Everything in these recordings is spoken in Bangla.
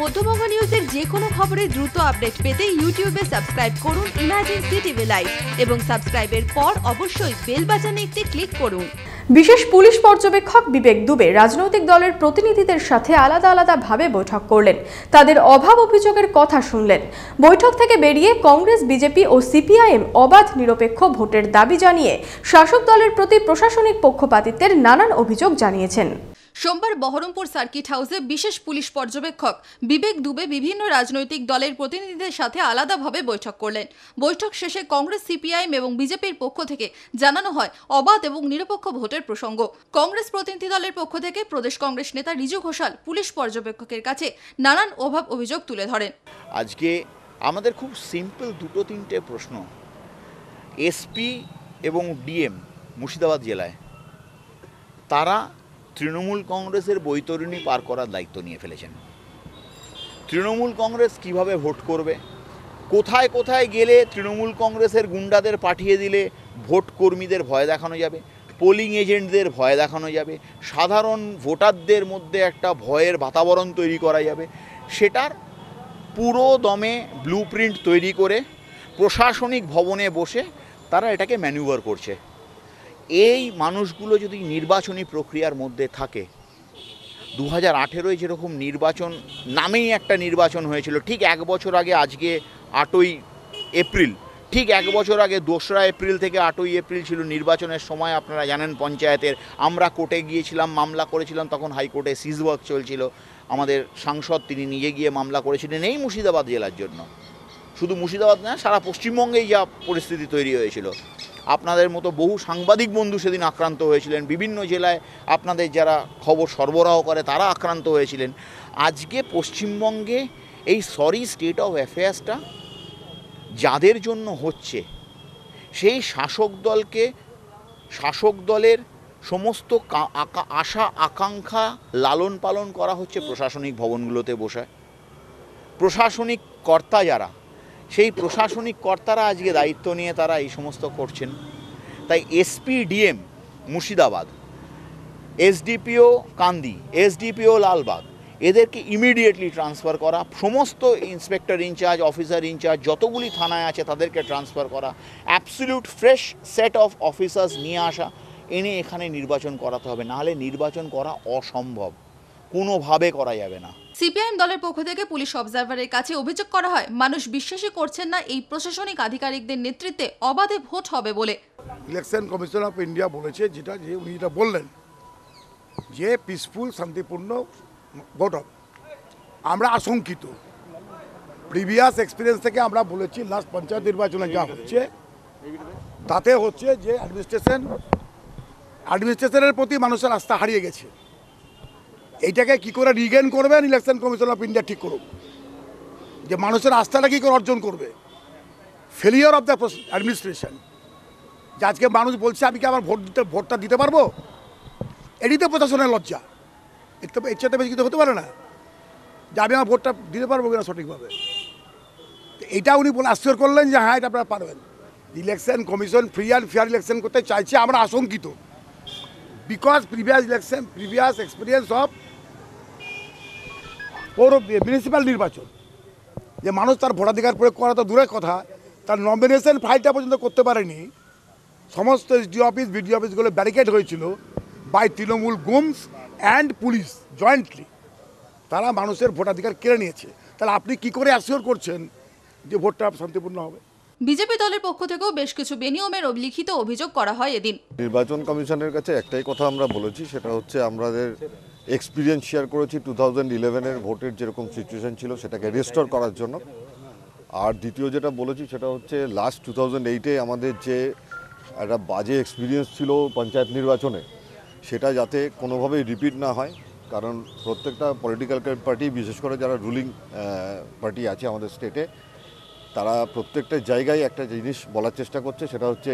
মধ্যবঙ্গ নিউজের যে কোনো খবরের দ্রুত আপডেট পেতে ইউটিউবে সাবস্ক্রাইব করুন ইমাজিন সিটিভি লাইভ এবং সাবস্ক্রাইবের পর অবশ্যই বেল বাজানে একটি ক্লিক করুন। বিশেষ পুলিশ পর্যবেক্ষক বিবেক দুবে রাজনৈতিক দলের প্রতিনিধিদের সাথে আলাদা আলাদাভাবে বৈঠক করলেন। তাদের অভাব অভিযোগের কথা শুনলেন। বৈঠক থেকে বেরিয়ে কংগ্রেস, বিজেপি ও সিপিআইএম অবাধ নিরপেক্ষ ভোটের দাবি জানিয়ে শাসক দলের প্রতি প্রশাসনিক পক্ষপাতিত্বের নানান অভিযোগ জানিয়েছেন। সোমবার বহরমপুর সার্কিট হাউসে বিশেষ পুলিশ পর্যবেক্ষক বিবেক দুবে বিভিন্ন রাজনৈতিক দলের প্রতিনিধিদের সাথে আলাদাভাবে বৈঠক করলেন। বৈঠক শেষে কংগ্রেস, সিপিআইএম এবং বিজেপির পক্ষ থেকে জানানো হয় অবাধ এবং নিরপেক্ষ ভোটের প্রসঙ্গ। কংগ্রেস প্রতিনিধি দলের পক্ষ থেকে প্রদেশ কংগ্রেস নেতা রিজু ঘোষাল পুলিশ পর্যবেক্ষকের কাছে নানান অভাব অভিযোগ তুলে ধরেন। আজকে আমাদের খুব সিম্পল দুটো তিনটে প্রশ্ন। এসপি এবং ডিএম মুর্শিদাবাদ জেলায়, তারা তৃণমূল কংগ্রেসের বৈতরণী পার করার দায়িত্ব নিয়ে ফেলেছেন। তৃণমূল কংগ্রেস কীভাবে ভোট করবে? কোথায় কোথায় গেলে তৃণমূল কংগ্রেসের গুন্ডাদের পাঠিয়ে দিলে ভোট কর্মীদের ভয় দেখানো যাবে? পোলিং এজেন্টদের ভয় দেখানো যাবে? সাধারণ ভোটারদের মধ্যে একটা ভয়ের বাতাবরণ তৈরি করা যাবে? সেটার পুরো দমে ব্লু তৈরি করে প্রশাসনিক ভবনে বসে তারা এটাকে ম্যানুভার করছে। এই মানুষগুলো যদি নির্বাচনী প্রক্রিয়ার মধ্যে থাকে দু হাজার আঠেরোয় যেরকম নির্বাচন, নামেই একটা নির্বাচন হয়েছিল, ঠিক এক বছর আগে আজকে আটই এপ্রিল, ঠিক এক বছর আগে দোসরা এপ্রিল থেকে আটই এপ্রিল ছিল নির্বাচনের সময়, আপনারা জানেন পঞ্চায়েতের, আমরা কোর্টে গিয়েছিলাম, মামলা করেছিলাম, তখন হাইকোর্টে সিজ ওয়ার্ক চলছিল, আমাদের সাংসদ তিনি নিজে গিয়ে মামলা করেছিলেন এই মুর্শিদাবাদ জেলার জন্য। শুধু মুর্শিদাবাদ না, সারা পশ্চিমবঙ্গেই যা পরিস্থিতি তৈরি হয়েছিল। আপনাদের মতো বহু সাংবাদিক বন্ধু সেদিন আক্রান্ত হয়েছিলেন। বিভিন্ন জেলায় আপনাদের যারা খবর সরবরাহ করে, তারা আক্রান্ত হয়েছিলেন। আজকে পশ্চিমবঙ্গে এই সরি স্টেট অফ অ্যাফেয়ার্সটা যাদের জন্য হচ্ছে, সেই শাসক দলকে, শাসক দলের সমস্ত আশা, আকাঙ্ক্ষা লালন পালন করা হচ্ছে প্রশাসনিক ভবনগুলোতে বসায় প্রশাসনিক কর্তা যারা সেই প্রশাসনিক কর্তারা আজকে দায়িত্ব নিয়ে তারা এই সমস্ত করছেন। তাই SP, DM Murshidabad, SDPO Kandi, SDPO Lalbagh, এদেরকে ইমিডিয়েটলি ট্রান্সফার করা, সমস্ত ইন্সপেক্টর ইনচার্জ অফিসার ইনচার্জ যতগুলি থানায় আছে তাদেরকে ট্রান্সফার করা absolute fresh set of officers নিয়ে আসা, এনে এখানে নির্বাচন করাতে হবে। নাহলে নির্বাচন করা অসম্ভব। কোনোভাবে করা যাবে না। সিপিআইএম দলের পক্ষ থেকে পুলিশ অবজারভারের কাছে অভিযোগ করা হয় মানুষ বিশ্বাসই করছেন না এই প্রশাসনিক আধিকারিকদের নেতৃত্বে অবাধে ভোট হবে বলে। ইলেকশন কমিশন অফ ইন্ডিয়া বলেছে যেটা যে উনি যেটা বললেন যে পিসফুল শান্তিপূর্ণ ভোট হবে। আমরা আশঙ্কিত। প্রিভিয়াস এক্সপিরিয়েন্স থেকে আমরা বলেছি লাস্ট পঞ্চায়েত নির্বাচনে যা হচ্ছে তাতে হচ্ছে যে অ্যাডমিনিস্ট্রেশন অ্যাডমিনিস্ট্রেশনের প্রতি মানুষের আস্থা হারিয়ে গেছে। এইটাকে কি করে রিগেন করবেন ইলেকশন কমিশন অফ ইন্ডিয়া ঠিক করুক? যে মানুষের আস্থাটা কী করে অর্জন করবে? ফেলিওর অফ দ্য অ্যাডমিনিস্ট্রেশন যে আজকে মানুষ বলছে, আমি কি আমার ভোট দিতে ভোটটা দিতে পারব? এটি তো প্রশাসনের লজ্জা। তো এর চাইতে বেশি কিন্তু হতে পারে না। যে আমি আমার ভোটটা দিতে পারব কিনা সঠিকভাবে? এটা উনি বলে আশ্চর্য করলেন যে হ্যাঁ এটা আপনারা পারবেন। Election commission free and fair election করতে চাইছে। আমরা আশঙ্কিত। Because previous election previous experience of পৌর মিউনিসিপ্যাল নির্বাচন। যে মানুষ তার ভোটাধিকার প্রয়োগ করা তো দূরের কথা তার নমিনেশন ফাইলটা পর্যন্ত করতে পারেনি। সমস্ত এসডি অফিস বিডি অফিসগুলো ব্যারিকেড হয়েছিল by Trinamool goons and police jointly তারা মানুষের ভোটাধিকার কেড়ে নিয়েছে। তাহলে আপনি কি করে অ্যাসিওর করছেন যে ভোটটা শান্তিপূর্ণ হবে? বিজেপি দলের পক্ষ থেকেও বেশ কিছু বেনিয়মের লিখিত অভিযোগ করা হয় এদিন। নির্বাচন কমিশনের কাছে একটাই কথা আমরা বলেছি সেটা হচ্ছে আমাদের এক্সপিরিয়েন্স শেয়ার করেছি টু থাউজেন্ড ইলেভেনের ভোটের যেরকম সিচুয়েশান ছিল, সেটাকে রেস্টোর করার জন্য। আর দ্বিতীয় যেটা বলেছি, সেটা হচ্ছে লাস্ট টু থাউজেন্ড এইটে আমাদের যে একটা বাজে এক্সপিরিয়েন্স ছিল পঞ্চায়েত নির্বাচনে, সেটা যাতে কোনোভাবেই রিপিট না হয়, কারণ প্রত্যেকটা পলিটিক্যাল পার্টি বিশেষ করে যারা রুলিং পার্টি আছে আমাদের স্টেটে তারা প্রত্যেকটা জায়গায় একটা জিনিস বলার চেষ্টা করছে, সেটা হচ্ছে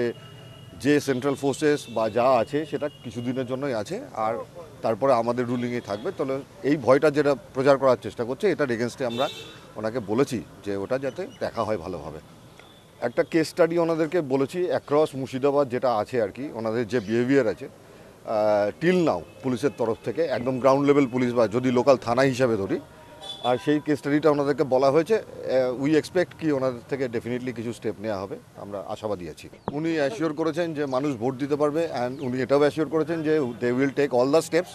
যে সেন্ট্রাল ফোর্সেস বা যা আছে, সেটা কিছুদিনের জন্যই আছে। আর তারপরে আমাদের রুলিংয়ে থাকবে, তাহলে এই ভয়টা যেটা প্রচার করার চেষ্টা করছে, এটার এগেনস্টে আমরা ওনাকে বলেছি যে ওটা যাতে দেখা হয় ভালোভাবে। একটা কেস স্টাডি ওনাদেরকে বলেছি অ্যাক্রস মুর্শিদাবাদ যেটা আছে আর কি, ওনাদের যে বিহেভিয়ার আছে টিল নাও পুলিশের তরফ থেকে, একদম গ্রাউন্ড লেভেল পুলিশ বা যদি লোকাল থানা হিসাবে ধরি আর সেই কেস স্টাডিটা ওনাদেরকে বলা হয়েছে। উই এক্সপেক্ট কি ওনাদের থেকে ডেফিনেটলি কিছু স্টেপ নেওয়া হবে। আমরা আশাবাদী আছি। উনি অ্যাসিওর করেছেন যে মানুষ ভোট দিতে পারবে অ্যান্ড উনি এটাও অ্যাসিওর করেছেন যে they will take all the steps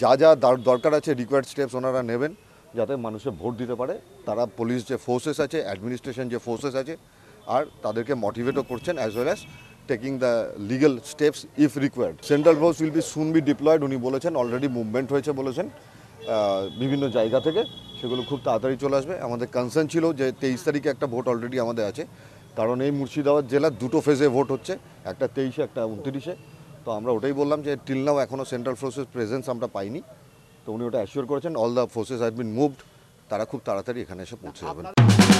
যা যা দার- দরকার আছে রিকোয়ার্ড স্টেপস ওনারা নেবেন যাতে মানুষে ভোট দিতে পারে। তারা পুলিশ যে ফোর্সেস আছে অ্যাডমিনিস্ট্রেশন যে ফোর্সেস আছে, আর তাদেরকে মোটিভেটও করছেন as well as taking the legal steps if required central force will be soon be deployed উনি বলেছেন অলরেডি মুভমেন্ট হয়েছে বলেছেন বিভিন্ন জায়গা থেকে। সেগুলো খুব তাড়াতাড়ি চলে আসবে। আমাদের কনসার্ন ছিল যে তেইশ তারিখে একটা ভোট অলরেডি আমাদের আছে। কারণ এই মুর্শিদাবাদ জেলার দুটো ফেজে ভোট হচ্ছে, একটা তেইশে, একটা উনত্রিশে। তো আমরা ওটাই বললাম যে টিল নাও এখনও সেন্ট্রাল ফোর্সেস প্রেজেন্স আমরা পাইনি। তো উনি ওটা অ্যাসিওর করেছেন all the forces have been moved তারা খুব তাড়াতাড়ি এখানে এসে পৌঁছে যাবেন।